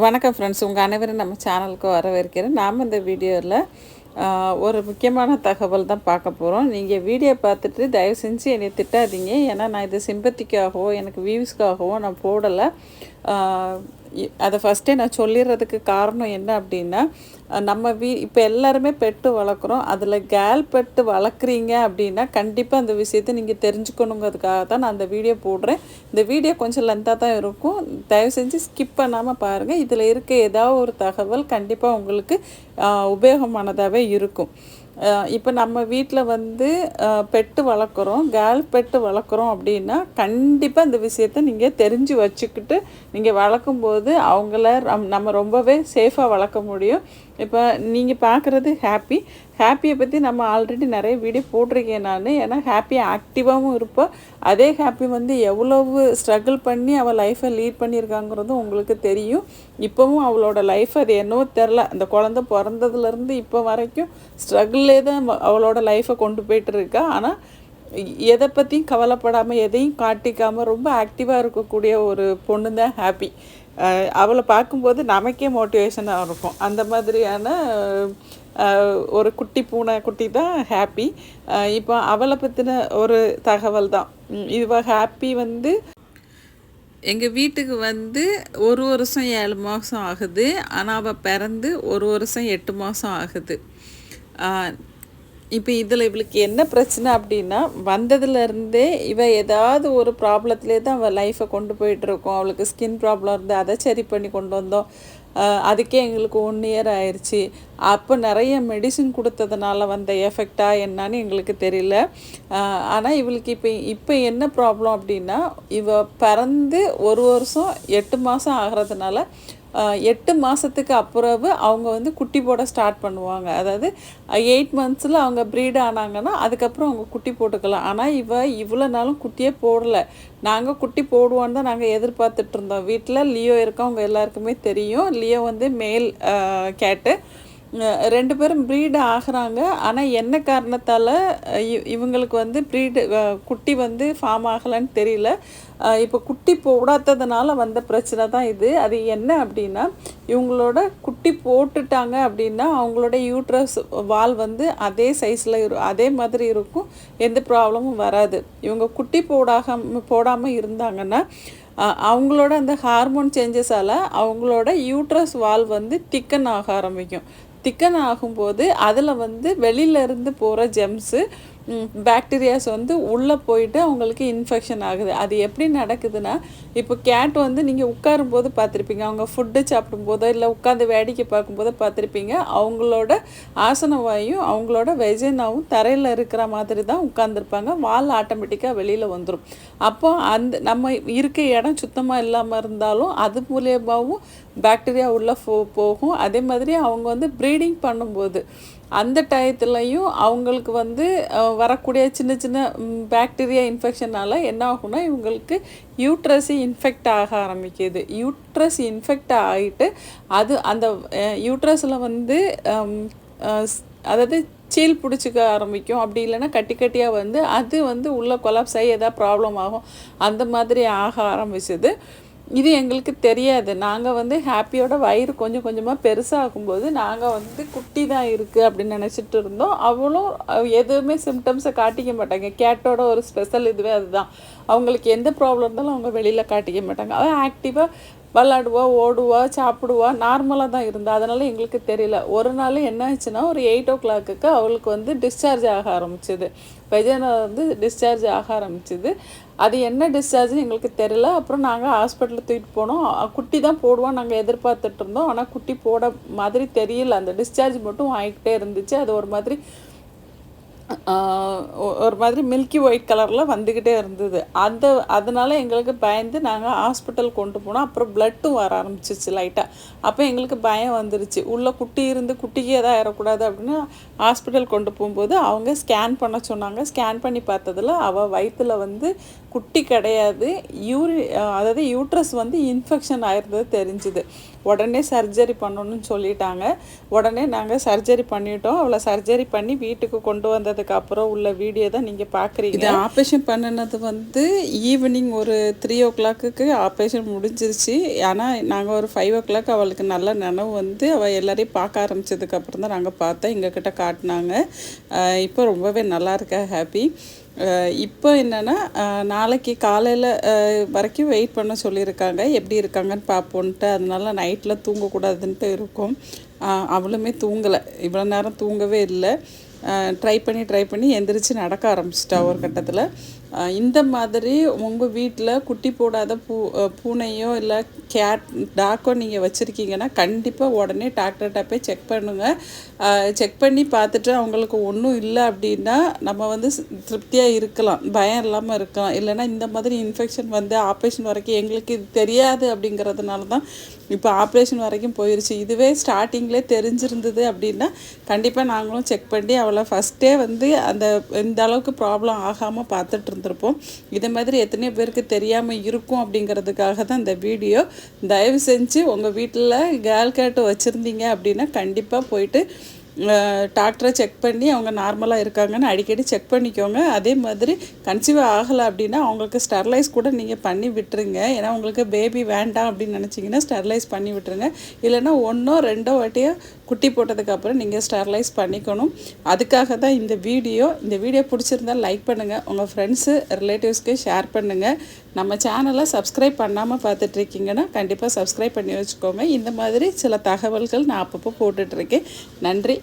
வணக்கம் ஃப்ரெண்ட்ஸ் உங்கள் அனைவரும் நம்ம சேனலுக்கு வரவேற்கிறேன். நாம் இந்த வீடியோவில் ஒரு முக்கியமான தகவல் தான் பார்க்க போகிறோம் நீங்கள் வீடியோ பார்த்துட்டு தயவு செஞ்சு என்னை திட்டாதீங்க. ஏன்னா நான் இது சிம்பத்திக்காகவோ எனக்கு வியூஸ்க்காகவோ நான் போடலை. அதை ஃபஸ்ட்டே நான் சொல்லிடுறதுக்கு காரணம் என்ன அப்படின்னா நம்ம வீ இப்போ எல்லாருமே பெட்டு வளர்க்குறோம். அதில் கேல் பெட்டு வளர்க்குறீங்க அப்படின்னா கண்டிப்பாக அந்த விஷயத்தை நீங்கள் தெரிஞ்சுக்கணுங்கிறதுக்காக தான் நான் அந்த வீடியோ போடுறேன். இந்த வீடியோ கொஞ்சம் லென்த்தாக தான் இருக்கும். தயவு செஞ்சு ஸ்கிப் பண்ணாமல் பாருங்கள் இதில் இருக்க ஏதாவது ஒரு தகவல் கண்டிப்பாக உங்களுக்கு உபயோகமானதாகவே இருக்கும். இப்போ நம்ம வீட்டில் வந்து பெட்டு வளர்க்குறோம். கேர்ள் பெட்டு வளர்க்குறோம் அப்படின்னா கண்டிப்பாக இந்த விஷயத்த நீங்கள் தெரிஞ்சு வச்சுக்கிட்டு நீங்கள் வளர்க்கும்போது அவங்கள நம்ம ரொம்பவே சேஃபாக வளர்க்க முடியும். இப்போ நீங்கள் பார்க்குறது ஹாப்பி ஹாப்பியை பற்றி நம்ம ஆல்ரெடி நிறைய வீடியோ போட்டிருக்கேன் நான். ஏன்னா ஹாப்பி ஆக்டிவாகவும் இருப்போம் அதே ஹாப்பி வந்து எவ்வளவு ஸ்ட்ரகிள் பண்ணி அவள் லைஃப்பை லீட் பண்ணியிருக்காங்கிறதும் உங்களுக்கு தெரியும். இப்போவும் அவளோட லைஃப் அது என்னவோ தெரில. அந்த குழந்த பிறந்ததுலேருந்து இப்போ வரைக்கும் ஸ்ட்ரகிளே தான் அவளோட லைஃப்பை கொண்டு போயிட்டு இருக்கா. ஆனால் எதை பற்றியும் கவலைப்படாமல் எதையும் காட்டிக்காமல் ரொம்ப ஆக்டிவாக இருக்கக்கூடிய ஒரு பொண்ணு தான் ஹாப்பி அவளை பார்க்கும்போது நமக்கே மோட்டிவேஷனாக இருக்கும். அந்த மாதிரியான ஒரு குட்டி பூனை குட்டி தான் ஹாப்பி இப்போ அவளை பற்றின ஒரு தகவல் தான் இதுவாக ஹாப்பி வந்து எங்கள் வீட்டுக்கு வந்து ஒரு வருஷம் ஏழு மாதம் ஆகுது. ஆனால் அவள் பிறந்து ஒரு வருஷம் எட்டு மாதம் ஆகுது. இப்போ இதில் இவளுக்கு என்ன பிரச்சனை அப்படின்னா வந்ததுலேருந்தே இவ ஏதாவது ஒரு ப்ராப்ளத்திலே தான் அவள் லைஃப்பை கொண்டு போயிட்டுருக்கோம் அவளுக்கு ஸ்கின் ப்ராப்ளம் இருந்து அதை சரி பண்ணி கொண்டு வந்தோம். அதுக்கே எங்களுக்கு ஒன் இயர் ஆயிடுச்சு அப்போ நிறைய மெடிசின் கொடுத்ததுனால வந்த எஃபெக்டா என்னன்னு எங்களுக்கு தெரியல. ஆனால் இவளுக்கு இப்போ இப்போ என்ன ப்ராப்ளம் அப்படின்னா இவ பிறந்து ஒரு வருஷம் எட்டு மாதம் ஆகிறதுனால எட்டு மாதத்துக்கு அப்புறவு அவங்க வந்து குட்டி போட ஸ்டார்ட் பண்ணுவாங்க. அதாவது எயிட் மந்த்ஸில் அவங்க ப்ரீட் ஆனாங்கன்னா அதுக்கப்புறம் அவங்க குட்டி போட்டுக்கலாம். ஆனால் இவ இவ்வளோ நாளும் குட்டியே போடலை. நாங்கள் குட்டி போடுவோன்னு தான் நாங்கள் எதிர்பார்த்துட்டு இருந்தோம். வீட்டில் லியோ இருக்கவங்க எல்லாருக்குமே தெரியும். லியோ வந்து மேல் கேட்டு ரெண்டு பேரும் ப்ரீடு ஆகுறாங்க. ஆனால் என்ன காரணத்தால் இவங்களுக்கு வந்து ப்ரீடு குட்டி வந்து ஃபார்ம் ஆகலைன்னு தெரியல. இப்போ குட்டி போடாததுனால வந்த பிரச்சனை தான் இது. அது என்ன அப்படின்னா இவங்களோட குட்டி போட்டுட்டாங்க அப்படின்னா அவங்களோட யூட்ரஸ் வால் வந்து அதே சைஸில் இரு அதே மாதிரி இருக்கும். எந்த ப்ராப்ளமும் வராது. இவங்க குட்டி போடாகாம போடாமல் இருந்தாங்கன்னா அவங்களோட அந்த ஹார்மோன் சேஞ்சஸால் அவங்களோட யூட்ரஸ் வால் வந்து திக்கன் ஆக ஆரம்பிக்கும். திக்கன் ஆகும்போது அதில் வந்து வெளியில இருந்து போகிற ஜெம்ஸு பேக்டீரியாஸ் வந்து உள்ளே போயிட்டு அவங்களுக்கு இன்ஃபெக்ஷன் ஆகுது. அது எப்படி நடக்குதுன்னா இப்போ கேட் வந்து நீங்கள் உட்காரும்போது பார்த்துருப்பீங்க. அவங்க ஃபுட்டு சாப்பிடும்போதோ இல்லை உட்காந்து வேடிக்கை பார்க்கும்போதோ பார்த்துருப்பீங்க. அவங்களோட ஆசன வாயும் அவங்களோட வெஜனாவும் தரையில் இருக்கிற மாதிரி தான் உட்காந்துருப்பாங்க வால் ஆட்டோமேட்டிக்காக வெளியில் வந்துடும் அப்போ அந்த நம்ம இருக்க இடம் சுத்தமாக இல்லாமல் இருந்தாலும் அது மூலியமாகவும் பாக்டீரியா உள்ளே போ போகும். அதே மாதிரி அவங்க வந்து ப்ரீடிங் பண்ணும்போது அந்த டயத்துலையும் அவங்களுக்கு வந்து வரக்கூடிய சின்ன சின்ன பாக்டீரியா இன்ஃபெக்ஷனால் என்ன ஆகும்னா இவங்களுக்கு யூட்ரஸி இன்ஃபெக்ட் ஆக ஆரம்பிக்குது. யூட்ரஸ் இன்ஃபெக்ட் ஆகிட்டு அது அந்த யூட்ரஸில் வந்து அதாவது சீல் பிடிச்சிக்க ஆரம்பிக்கும். அப்படி இல்லைன்னா கட்டி கட்டியாக வந்து அது வந்து உள்ளே கொலாப்ஸ் ஆகி ஏதாவது ப்ராப்ளம் ஆகும். அந்த மாதிரி ஆக ஆரம்பிச்சது. இது எங்களுக்கு தெரியாது. நாங்கள் வந்து ஹாப்பியோட வயிறு கொஞ்சம் கொஞ்சமாக பெருசாகும்போது நாங்கள் வந்து குட்டி தான் இருக்குது அப்படின்னு நினச்சிட்டு இருந்தோம். அவளும் எதுவுமே சிம்டம்ஸை காட்டிக்க மாட்டாங்க. கேட்டோட ஒரு ஸ்பெஷல் இதுவே அதுதான். அவங்களுக்கு எந்த ப்ராப்ளம் இருந்தாலும் அவங்க வெளியில் காட்டிக்க மாட்டாங்க. அவள் ஆக்டிவாக விளாடுவா ஓடுவா சாப்பிடுவா நார்மலாக தான் இருந்தா. அதனால் எங்களுக்கு தெரியல. ஒரு நாள் என்ன ஆச்சுன்னா ஒரு எயிட் ஓ கிளாக்குக்கு அவளுக்கு வந்து டிஸ்சார்ஜ் ஆக ஆரம்பிச்சிது. வெஜனா வந்து டிஸ்சார்ஜ் ஆக ஆரம்பிச்சிது. அது என்ன டிஸ்சார்ஜ்னு எங்களுக்கு தெரியல. அப்புறம் நாங்கள் ஹாஸ்பிட்டலுக்கு தூக்கிட்டு போனோம். குட்டி தான் போடுவோம் நாங்கள் எதிர்பார்த்துட்டு இருந்தோம். ஆனால் குட்டி போட மாதிரி தெரியல. அந்த டிஸ்சார்ஜ் மட்டும் ஆகிக்கிட்டே இருந்துச்சு. அது ஒரு மாதிரி ஒரு மாதிரி மில்கி ஒயிட் கலரில் வந்துக்கிட்டே இருந்தது. அந்த அதனால எங்களுக்கு பயந்து நாங்கள் ஹாஸ்பிட்டல் கொண்டு போனோம். அப்புறம் ப்ளட்டும் வர ஆரம்பிச்சிச்சு லைட்டாக அப்போ எங்களுக்கு பயம் வந்துருச்சு. உள்ளே குட்டி இருந்து குட்டிக்கு எதாவது ஏறக்கூடாது அப்படின்னு ஹாஸ்பிட்டல் கொண்டு போகும்போது அவங்க ஸ்கேன் பண்ண சொன்னாங்க. ஸ்கேன் பண்ணி பார்த்ததுல அவள் வயிற்றில் வந்து குட்டி கிடையாது. யூரி அதாவது யூட்ரஸ் வந்து இன்ஃபெக்ஷன் ஆயிருந்தது தெரிஞ்சுது. உடனே சர்ஜரி பண்ணணும்னு சொல்லிட்டாங்க. உடனே நாங்கள் சர்ஜரி பண்ணிட்டோம். அவளை சர்ஜரி பண்ணி வீட்டுக்கு கொண்டு வந்ததுக்கு அப்புறம் உள்ள வீடியோ தான் நீங்கள் பார்க்குறீங்க இது ஆப்ரேஷன் பண்ணினது வந்து ஈவினிங் ஒரு த்ரீ ஓ கிளாக்கு ஆப்ரேஷன் முடிஞ்சிருச்சு. ஆனால் நாங்கள் ஒரு ஃபைவ் ஓ கிளாக் அவளுக்கு நல்ல நினைவு வந்து அவள் எல்லாரையும் பார்க்க ஆரம்பிச்சதுக்கப்புறம் தான் நாங்கள் பார்த்தோம். எங்ககிட்ட காட்டினாங்க. இப்போ ரொம்பவே நல்லா இருக்கா ஹாப்பி. இப்போ என்னென்னா நாளைக்கு காலையில் வரைக்கும் வெயிட் பண்ண சொல்லியிருக்காங்க. எப்படி இருக்காங்கன்னு பார்ப்போன்ட்டு. அதனால நைட்டில் தூங்கக்கூடாதுன்ட்டு இருக்கும். அவளுமே தூங்கலை. இவ்வளோ நேரம் தூங்கவே இல்லை. ட்ரை பண்ணி ட்ரை பண்ணி எந்திரிச்சு நடக்க ஆரம்பிச்சிட்டா ஒரு கட்டத்தில். இந்த மாதிரி உங்கள் வீட்டில் குட்டி போடாத பூ பூனையோ இல்லை கேட் டாக்கோ நீங்கள் வச்சுருக்கீங்கன்னா கண்டிப்பாக உடனே டாக்டர்கிட்ட போய் செக் பண்ணுங்கள் செக் பண்ணி பார்த்துட்டு அவங்களுக்கு ஒன்றும் இல்லை அப்படின்னா நம்ம வந்து திருப்தியாக இருக்கலாம். பயம் இல்லாமல் இருக்கலாம். இல்லைன்னா இந்த மாதிரி இன்ஃபெக்ஷன் வந்து ஆப்ரேஷன் வரைக்கும் எங்களுக்கு இது தெரியாது அப்படிங்கிறதுனால தான் இப்போ ஆப்ரேஷன் வரைக்கும் போயிடுச்சு இதுவே ஸ்டார்டிங்லேயே தெரிஞ்சிருந்தது அப்படின்னா கண்டிப்பாக நாங்களும் செக் பண்ணி அவளை ஃபஸ்ட்டே வந்து அந்த இந்த அளவுக்கு ப்ராப்ளம் ஆகாமல் பார்த்துட்ருந்தோம் இருந்திருப்போம் இது மாதிரி எத்தனையோ பேருக்கு தெரியாமல் இருக்கும் அப்படிங்கிறதுக்காக தான் இந்த வீடியோ. தயவு செஞ்சு உங்கள் வீட்டில் கேர்ள் கேட்டு வச்சுருந்தீங்க அப்படின்னா கண்டிப்பாக போயிட்டு டாக்டரை செக் பண்ணி அவங்க நார்மலாக இருக்காங்கன்னு அடிக்கடி செக் பண்ணிக்கோங்க. அதே மாதிரி கன்சீவ் ஆகலை அப்படின்னா அவங்களுக்கு ஸ்டெர்லைஸ் கூட நீங்கள் பண்ணி விட்டுருங்க. ஏன்னா உங்களுக்கு பேபி வேண்டாம் அப்படின்னு நினச்சிங்கன்னா ஸ்டெர்லைஸ் பண்ணி விட்டுருங்க. இல்லைன்னா ஒன்றோ ரெண்டோ வாட்டியோ குட்டி போட்டதுக்கப்புறம் நீங்கள் ஸ்டெர்லைஸ் பண்ணிக்கணும். அதுக்காக தான் இந்த வீடியோ. இந்த வீடியோ பிடிச்சிருந்தால் லைக் பண்ணுங்கள் உங்கள் ஃப்ரெண்ட்ஸு ரிலேட்டிவ்ஸ்க்கு ஷேர் பண்ணுங்கள் நம்ம சேனலை சப்ஸ்கிரைப் பண்ணாமல் பார்த்துட்ருக்கீங்கன்னா கண்டிப்பாக சப்ஸ்கிரைப் பண்ணி வச்சுக்கோங்க. இந்த மாதிரி சில தகவல்கள் நான் அப்பப்போ போட்டுட்ருக்கேன். நன்றி.